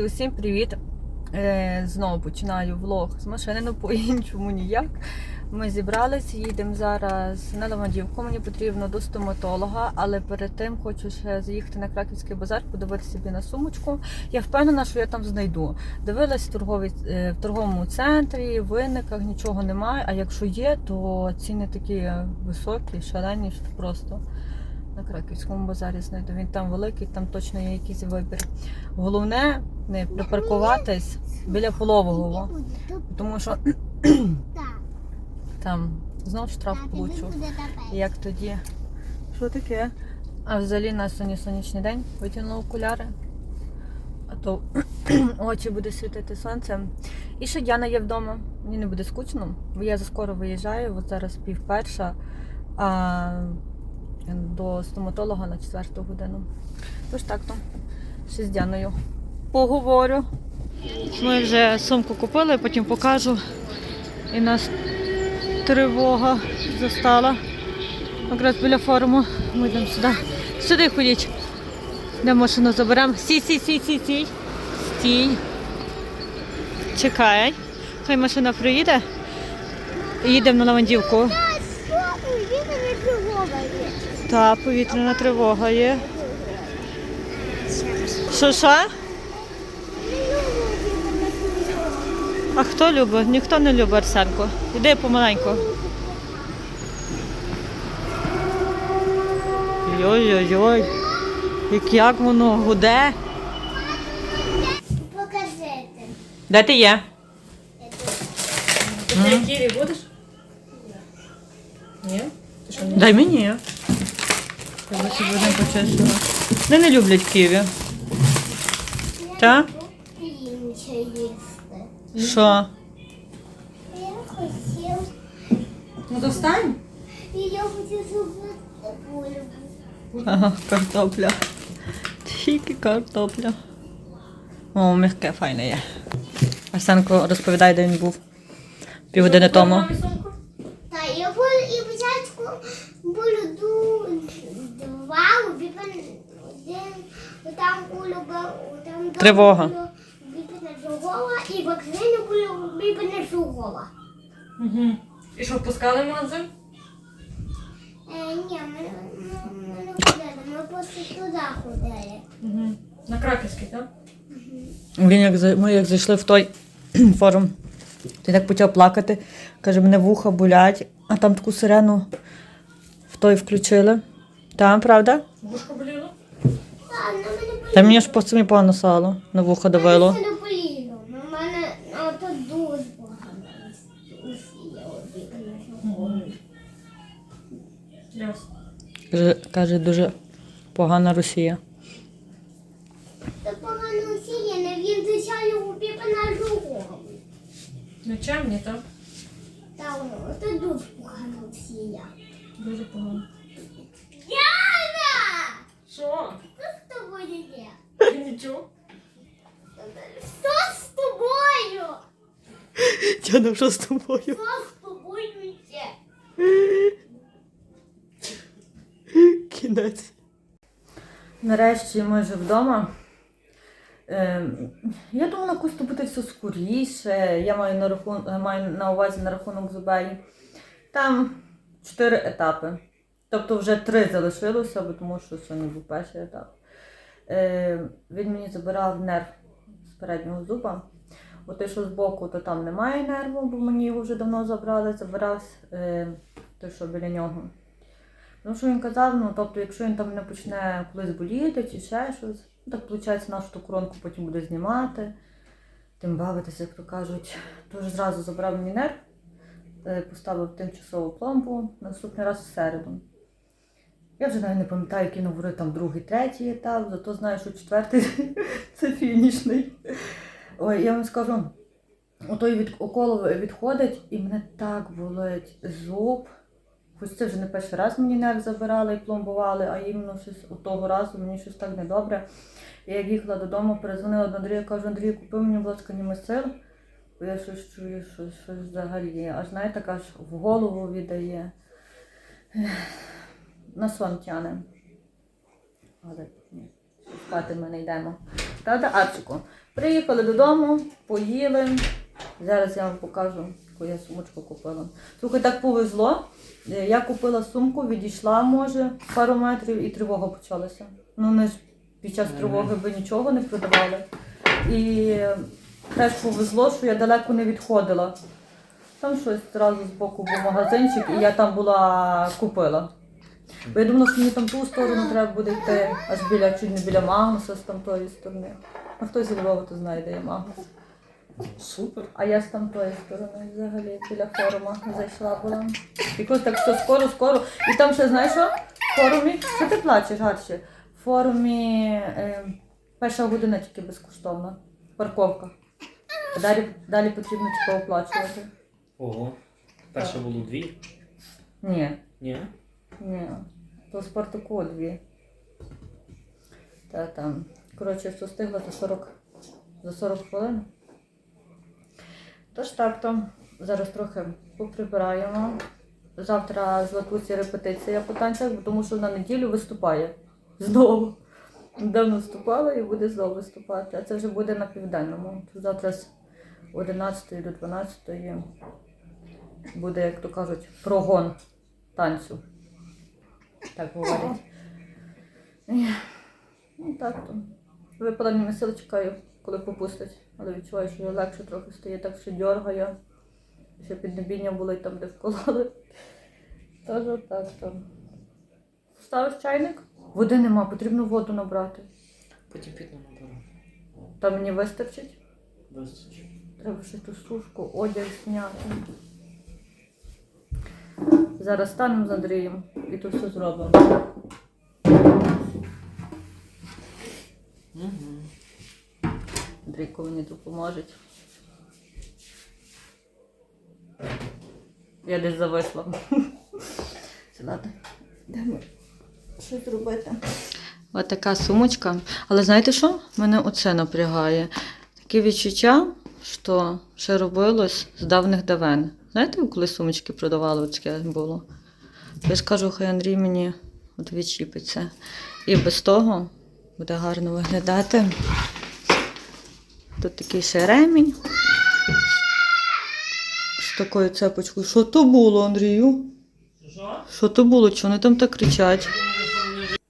Друзі, усім привіт! Е, знову починаю влог з машини, ну по-іншому ніяк. Ми зібралися, їдемо зараз на Лавандівку. Мені потрібно до стоматолога, але перед тим хочу ще заїхати на Краківський базар, подивитися собі на сумочку. Я впевнена, що я там знайду. Дивилась в, торговій, е, в торговому центрі, в винниках нічого немає. А якщо є, то ціни такі високі, шалені, що просто на Краківському базарі знайду. Він там великий, там точно є якийсь вибір. Головне не припаркуватись біля пологового, тому що там знов штраф получу. Як тоді? Що таке? А взагалі на сьогодні сонячний день витягнула окуляри. А то очі буде світити сонцем. І ще Яна є вдома. Мені не буде скучно, бо я заскоро виїжджаю, от зараз пів перша. А до стоматолога на четверту годину. Тож так то. Ще з Дяною поговорю. Ми вже сумку купили, потім покажу. І нас тривога застала. Якраз біля форуму. Ми йдемо сюди. Сюди ходіть. Де машину заберемо. Сій, сій, сій, сій, сій. Стій. Чекай. Хай машина приїде. Їдемо на Лавандівку. Та, повітряна тривога є. Що що? А хто любить? Ніхто не любить Арсенку. Іди помаленьку. Йой-йой-йой. Як, як воно гуде. Покажите. Де ти є? Я Ківі будеш? Ні? Дай мені. Треба ще будемо почесно. Не, не люблять ківі. Та? Що? Я хотів. Ну достань. Я хотів зробити. Ага, картопля. Тільки картопля. О, м'яке файне є. Арсенко розповідає, де він був півгодини тому. Та я буду і початку буду ду- два, один, там улюба, там Тривога. Другого і вакцину було випена другого. Угу. І що, впускали в магазин? Е, ні, ми, ми, ми не ходили, ми просто туди ходили. Угу. На Краківський, так? Він як за- ми як зайшли в той форум, він так почав плакати. Каже, мене вуха болять, а там таку сирену в той включили. Там, правда? Та, на мене Та мені ж по самі погано сало, на вуха давило. Це не Каже, каже, дуже погана Росія. Це погано усіяне, він звичайно убіг на другого. Нічим не так? Та воно, це дуже погано усія. Дуже погано. Яна! Що? Що з тобою є? Нічого. Що з тобою? Тяна, що з тобою? Що з тобою є? Кінець. Нарешті ми вже вдома. Ем, я думала, якось буде все скоріше. Я маю на, рахун... маю на увазі на рахунок зубей. Там чотири етапи. Тобто вже три залишилося, бо тому що сьогодні був перший етап. Е, він мені забирав нерв з переднього зуба. От той, що збоку, то там немає нерву, бо мені його вже давно забрали, забирав е, той, що біля нього. Тому що він казав, ну тобто, якщо він там не почне колись боліти чи ще щось, ну так виходить, нашу ту коронку потім буде знімати, тим бавитися, як то кажуть. Тож зразу забрав мені нерв, е, поставив тимчасову пломбу наступний раз в середу. Я вже навіть не пам'ятаю, який говорив там другий, третій етап, зато знаю, що четвертий це фінішний. Ой, я вам скажу, отой від укол відходить і мене так болить зуб. Хоч це вже не перший раз мені нерв забирали і пломбували, а іменно щось у того разу мені щось так недобре. Я як їхала додому, перезвонила до Андрія, кажу, Андрій, купи мені, будь ласка, німесил, бо я щось чую, що щось взагалі. Аж знаєте, аж в голову віддає. На сон тяне. Але ні, спати ми не йдемо. Та-та, Арчику. Приїхали додому, поїли. Зараз я вам покажу, яку я сумочку купила. Слухай, так повезло. Е, Я купила сумку, відійшла, може, пару метрів, і тривога почалася. Ну, вони ж під час тривоги би нічого не продавали. І теж повезло, що я далеко не відходила. Там щось одразу з боку був магазинчик, і я там була купила. Бо я думала, що мені там ту сторону треба буде йти, аж біля чуть не біля Магнуса з тамтої сторони. А хто зі Львова, то знає, де є Магнус. Супер. А я з тамтої сторони взагалі біля форума зайшла була. Якось так все скоро, скоро. І там ще знаєш що? В форумі. Що ти плачеш, Гарші? В форумі е, перша година тільки безкоштовна. Парковка. А далі, далі потрібно тільки оплачувати. Ого. Перше було дві. Ні. Ні. Ні, то Спартаку дві. Та там. Коротше, все встигла за 40, за 40 хвилин. Тож так то. Зараз трохи поприбираємо. Завтра з Латусі репетиція по танцях, тому що на неділю виступає. Знову. Давно виступала і буде знову виступати. А це вже буде на південному. Завтра з 11 до 12 буде, як то кажуть, прогон танцю. Так говорять. Ну так то. Випала мені сили, чекаю, коли попустить. Але відчуваю, що я легше трохи стає, так що дьоргає. Ще піднебіння болить там, де вкололи. Тож отак то. Ставиш чайник? Води нема, потрібно воду набрати. Потім піду наберу. Та мені вистачить. Вистачить. Треба ще ту сушку, одяг зняти. Зараз станемо з Андрієм і то все зробимо. Андрійко мені допоможе. Я десь зависла. Це ладно. Йдемо щось робити. Ось така сумочка. Але знаєте що? Мене оце напрягає. Таке відчуття, що ще робилось з давних давен. Знаєте, коли сумочки продавали, таке було? Я ж кажу, хай Андрій мені відчіпиться. І без того буде гарно виглядати. Тут такий ще ремінь. З такою цепочкою. Що то було, Андрію? Що? Що то було? Чого вони там так кричать?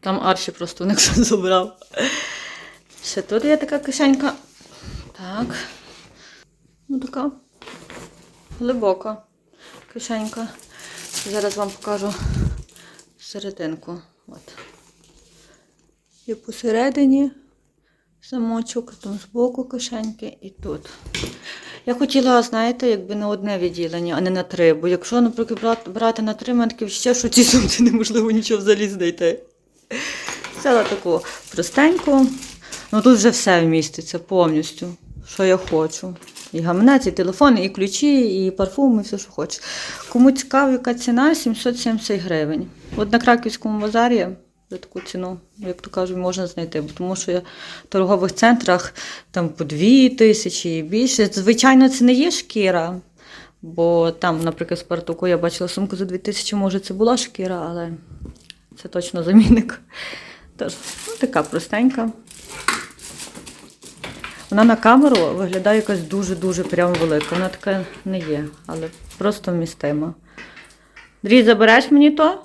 Там Арші просто в них забрав. Ще тут є така кишенька. Так. Ну така глибока кишенька. Зараз вам покажу серединку. От. Є посередині замочок, там збоку кишеньки і тут. Я хотіла, знаєте, якби на одне відділення, а не на три. Бо якщо, наприклад, брати, на три, мене ще, що в цій сумці неможливо нічого взагалі знайти. Взяла таку простеньку. Ну тут вже все вміститься повністю, що я хочу. І гаманець, і телефон, і ключі, і парфуми, і все, що хочеш. Кому цікаво, яка ціна 770 гривень. От на краківському базарі за таку ціну, як то кажуть, можна знайти. Тому що я в торгових центрах там по 2 тисячі і більше. Звичайно, це не є шкіра. Бо там, наприклад, в Спартаку я бачила сумку за 2 тисячі, може, це була шкіра, але це точно замінник. Тож, ну, така простенька. Вона на камеру виглядає якась дуже-дуже прям велика. Вона така не є, але просто вмістима. Андрій, забереш мені то?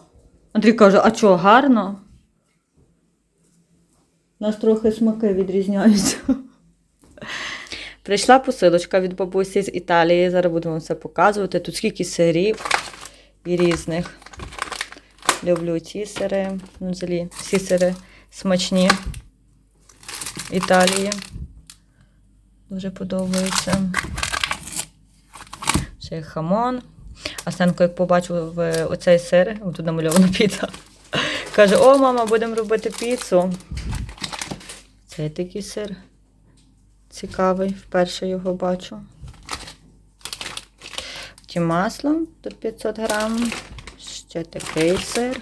Андрій каже, а чого, гарно? У нас трохи смаки відрізняються. Прийшла посилочка від бабусі з Італії. Зараз будемо вам все показувати. Тут скільки сирів і різних. Люблю ці сири. Ну, взагалі, всі сири смачні. Італії. Дуже подобається. Ще хамон. А Сенко, як побачив оцей сир, тут намальована піца. Каже: о, мама, будемо робити піцу. Цей такий сир. Цікавий, вперше його бачу. Ті масло, тут 500 грам. Ще такий сир.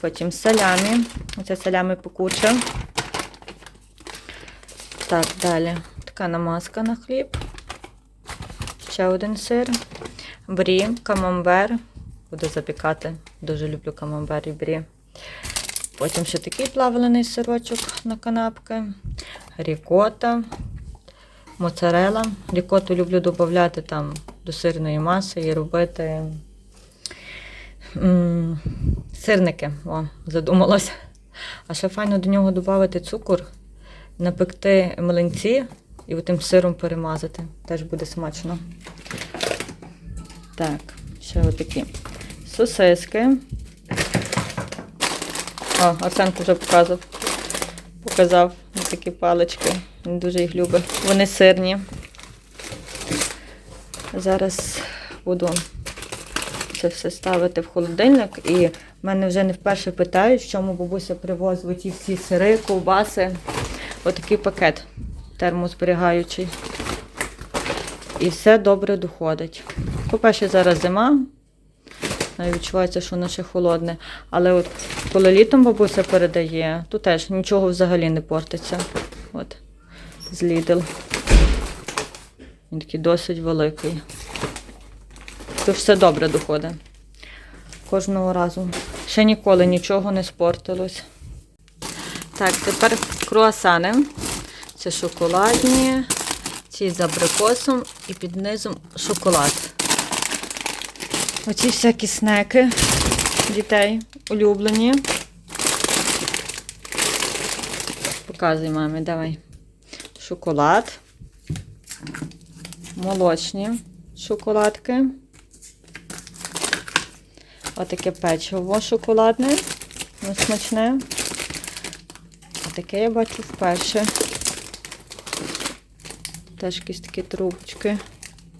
Потім салямі. Оце салямі пекуче. Так, далі. Така намазка на хліб. Ще один сир. Брі, камамбер. Буду запікати. Дуже люблю камамбер і брі. Потім ще такий плавлений сирочок на канапки, рікота, моцарела. Рікоту люблю додати там до сирної маси і робити м, сирники. О, задумалась. А ще файно до нього додати цукор, напекти млинці і тим сиром перемазати. Теж буде смачно. Так, ще отакі сосиски. О, Арсенко вже показав. Показав такі палички. Він дуже їх любить. Вони сирні. Зараз буду це все ставити в холодильник. І мене вже не вперше питають, в чому бабуся привозить ті всі сири, ковбаси. Отакий пакет термозберігаючий. І все добре доходить. По-перше, зараз зима. Відчувається, що воно ще холодне. Але от коли літом бабуся передає, то теж нічого взагалі не портиться. От, з Lidl. Він такий досить великий. То все добре доходить. Кожного разу. Ще ніколи нічого не спортилось. Так, тепер круасани. Це шоколадні, ці з абрикосом і під низом шоколад. Оці всякі снеки дітей улюблені. Показуй мамі, давай. Шоколад. Молочні шоколадки. Отаке печиво шоколадне. Смачне. А таке я бачу вперше. Теж якісь такі трубочки.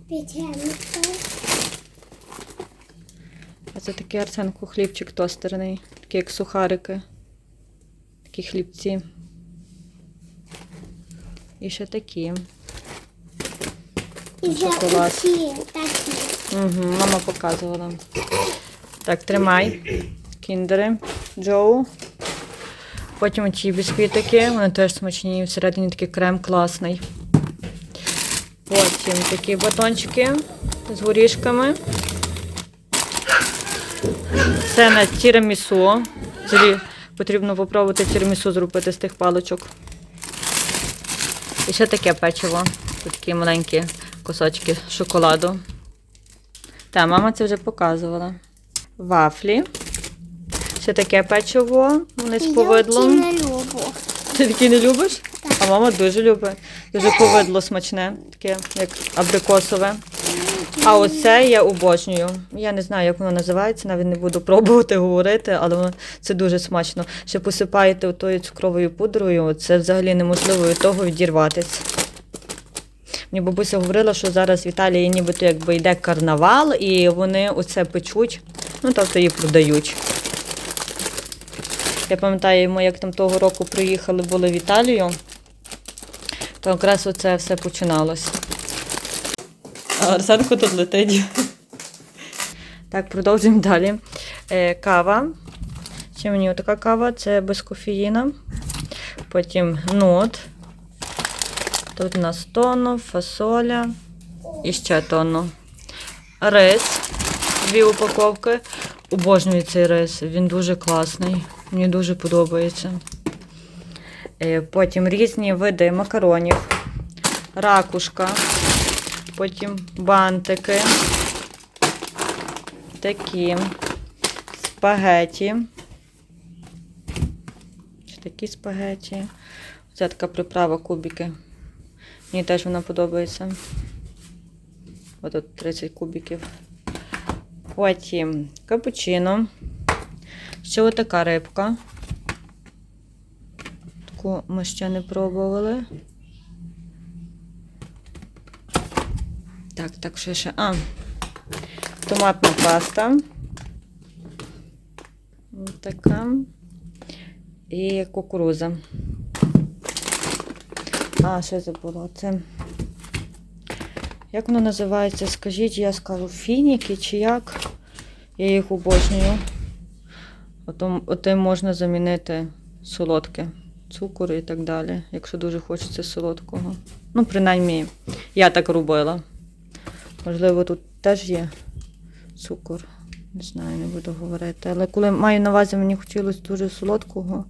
Печенька. Це такий Арсенку хлібчик тостерний, такий як сухарики. Такі хлібці. І ще такі. І Шоколад. такі. Угу, мама показувала. Так, тримай. Кіндери. Джоу. Потім ці бісквітики, вони теж смачні, всередині такий крем класний. Потім такі батончики з горішками. Це на тірамісу. Взагалі потрібно попробувати тірамісу зробити з тих паличок. І ще таке печиво. Тут такі маленькі кусочки шоколаду. Та, мама це вже показувала. Вафлі. Ще таке печиво, вони з повидлом. Я не люблю. Ти такі не любиш? А мама дуже любить. Дуже повидло смачне, таке, як абрикосове. А оце я обожнюю. Я не знаю, як воно називається, навіть не буду пробувати говорити, але воно це дуже смачно. Ще посипаєте тою цукровою пудрою, це взагалі неможливо від того відірватися. Мені бабуся говорила, що зараз в Італії нібито якби йде карнавал, і вони оце печуть, ну тобто її продають. Я пам'ятаю, ми як там того року приїхали, були в Італію, то якраз оце все починалось. А Арсенко тут летить. Так, продовжуємо далі. Е, кава. Ще мені отака кава, це без кофеїна. Потім нут. Тут у нас тону, фасоля і ще тону. Рис. Дві упаковки. Обожнюю цей рис. Він дуже класний. Мені дуже подобається. Е, Потім різні види макаронів, ракушка, потім бантики, такі, спагеті. Чи такі спагеті. Це така приправа кубики. Мені теж вона подобається. Ось тут 30 кубиків. Потім капучино. Ще отака рибка. Таку ми ще не пробували. Так, так, що ще. А, томатна паста. Така. І кукуруза. А, ще забула. Це. Як воно називається? Скажіть, я скажу фініки чи як? Я їх обожнюю. Отим можна замінити солодке, цукор і так далі, якщо дуже хочеться солодкого. Ну, принаймні, я так робила. Можливо, тут теж є цукор. Не знаю, не буду говорити. Але коли маю на увазі, мені хотілося дуже солодкого.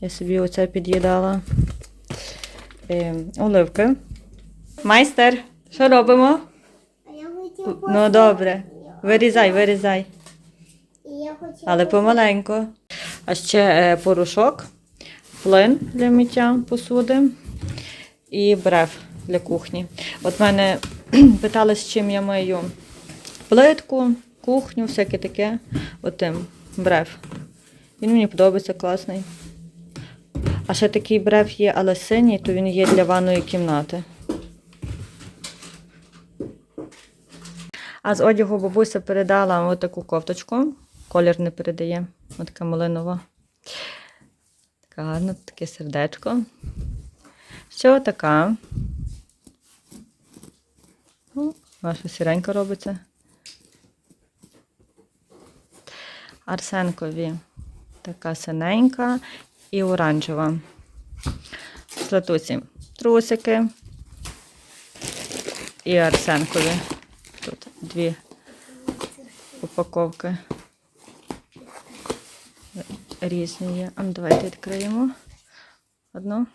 Я собі оце під'їдала. Е, оливки. Майстер, що робимо? Ну добре. Вирізай, вирізай. Але помаленько. А ще е, порошок, плин для миття посуди і брев для кухні. От мене питали, з чим я мию плитку, кухню, всяке таке. Отим брев. Він мені подобається класний. А ще такий брев є, але синій, то він є для ванної кімнати. А з одягу бабуся передала отаку кофточку. Колір не передає. Ось така малинова. Така гарна, таке сердечко. Ще така. Ну, Ваша сіренька робиться. Арсенкові така синенька і оранжева. Златусі трусики. І Арсенкові. Тут дві упаковки. Різні є. А ну, давайте відкриємо одну.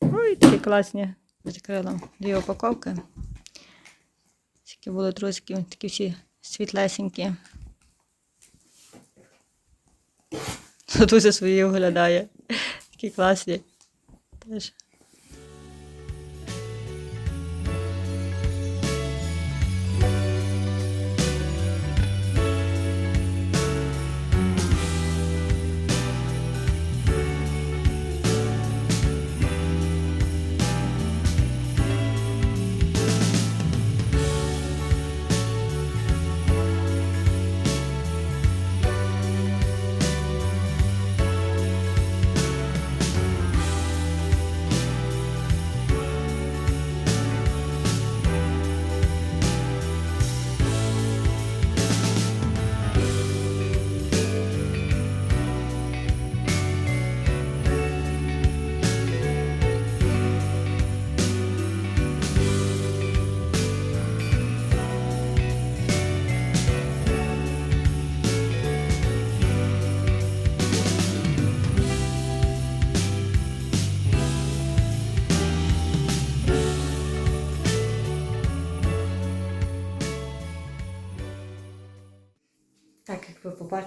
Ой, такі класні. Відкрила дві упаковки. Такі були трошки, такі всі світлесенькі. Дуже свої оглядає. Такі класні. Теж.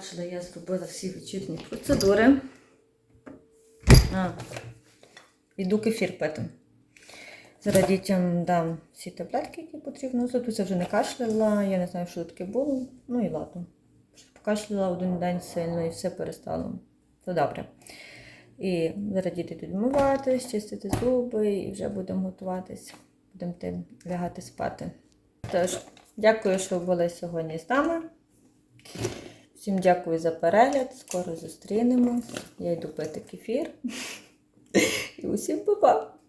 Побачили, я зробила всі вечірні процедури. А, іду кефір пити. Зараз дітям дам всі таблетки, які потрібно. Златуся вже не кашляла, я не знаю, що таке було. Ну і ладно. Покашляла один день сильно і все перестало. То добре. І зараз діти тут вмиватись, чистити зуби і вже будемо готуватись. Будемо лягати спати. Тож, дякую, що ви були сьогодні з нами. Всім дякую за перегляд. Скоро зустрінемось. Я йду пити кефір. І усім па-па!